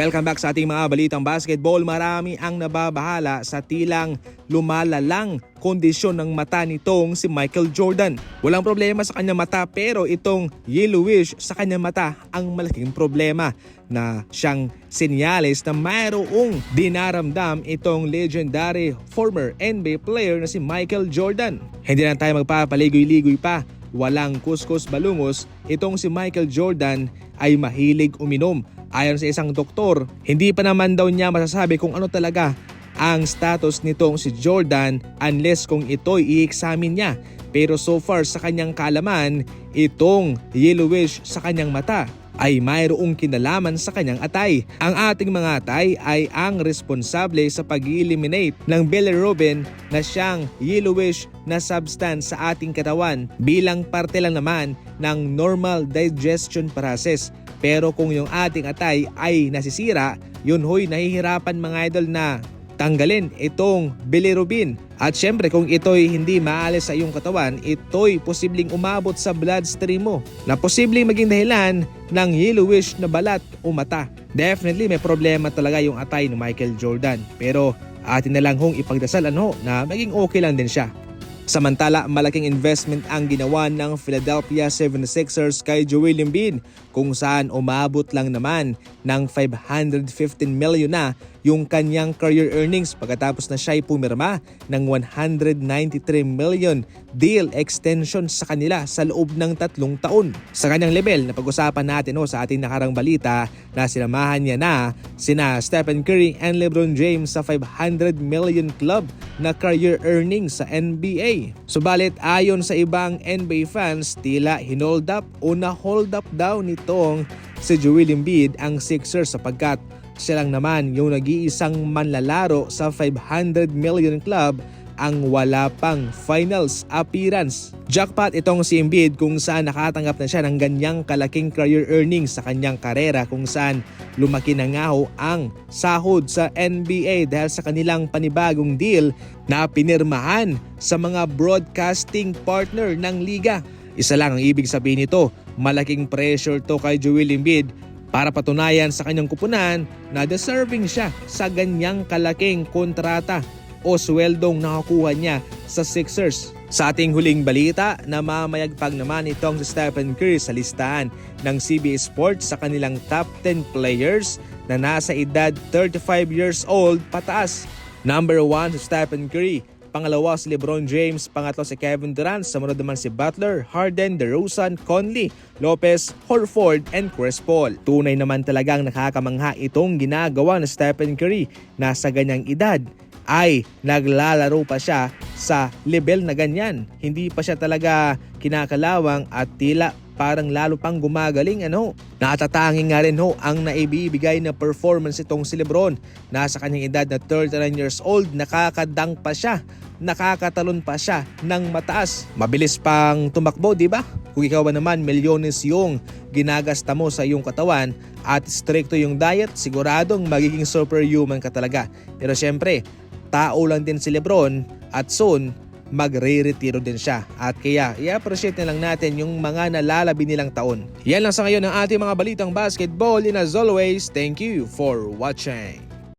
Welcome back sa ating mga balitang basketball. Marami ang nababahala sa tilang lumalalang kondisyon ng mata nitong si Michael Jordan. Walang problema sa kanyang mata pero itong yellowish sa kanyang mata ang malaking problema na siyang senyales na mayroong dinaramdam itong legendary former NBA player na si Michael Jordan. Hindi na tayo magpapaligoy-ligoy pa walang kuskus balungos, itong si Michael Jordan ay mahilig uminom. Ayon sa isang doktor, hindi pa naman daw niya masasabi kung ano talaga ang status nitong si Jordan unless kung ito'y i-examine niya. Pero so far sa kanyang kalaman, itong yellowish sa kanyang mata ay mayroong kinalaman sa kanyang atay. Ang ating mga atay ay ang responsable sa pag-eliminate ng bilirubin na siyang yellowish na substance sa ating katawan bilang parte lang naman ng normal digestion process. Pero kung yung ating atay ay nasisira, yun hoy nahihirapan mga idol na tanggalin itong bilirubin. At syempre kung ito'y hindi maalis sa iyong katawan, ito'y posibleng umabot sa bloodstream mo na posibleng maging dahilan ng yellowish na balat o mata. Definitely may problema talaga yung atay ni Michael Jordan. Pero atin na lang hong ipagdasal ano na maging okay lang din siya. Samantala, malaking investment ang ginawa ng Philadelphia 76ers kay Joel Embiid kung saan umabot lang naman ng 515 million na yung kanyang career earnings pagkatapos na siya'y pumirma ng 193 million deal extension sa kanila sa loob ng tatlong taon. Sa kanyang level na pag-usapan natin o sa ating nakarang balita na sinamahan niya na sina Stephen Curry and LeBron James sa 500 million club na career earnings sa NBA. Subalit ayon sa ibang NBA fans, tila hinold up o na-hold up daw nitong si Joel Embiid ang Sixers sapagkat siya lang naman yung nag-iisang manlalaro sa 500 million club ang wala pang finals appearance. Jackpot itong si Embiid kung saan nakatanggap na siya ng ganyang kalaking career earnings sa kanyang karera kung saan lumaki na nga ho ang sahod sa NBA dahil sa kanilang panibagong deal na pinirmahan sa mga broadcasting partner ng liga. Isa lang ang ibig sabihin nito, malaking pressure to kay Joel Embiid para patunayan sa kanyang kupunan na deserving siya sa ganyang kalaking kontrata o sweldong nakakuha niya sa Sixers. Sa ating huling balita, namamayagpag naman itong si Stephen Curry sa listahan ng CBS Sports sa kanilang top 10 players na nasa edad 35 years old pataas. Number 1 si Stephen Curry, Pangalawa si Lebron James, pangatlo si Kevin Durant, sumunod naman si Butler, Harden, DeRozan, Conley, Lopez, Horford, and Chris Paul. Tunay naman talagang nakakamangha itong ginagawa ni Stephen Curry na sa ganyang edad ay naglalaro pa siya sa level na ganyan. Hindi pa siya talaga kinakalawang at tila parang lalo pang gumagaling ano. Natatanging nga rin ho ang naibibigay na performance itong si Lebron. Nasa kanyang edad na 39 years old, nakakadang pa siya nakakatalon pa siya ng mataas. Mabilis pang tumakbo, di ba? Kung ikaw ba naman milyones yung ginagasta mo sa iyong katawan at stricto yung diet, siguradong magiging superhuman ka talaga. Pero syempre, tao lang din si Lebron at soon, magre-retiro din siya. At kaya, i-appreciate na lang natin yung mga nalalabi nilang taon. Yan lang sa ngayon ang ating mga balitang basketball and as always, thank you for watching.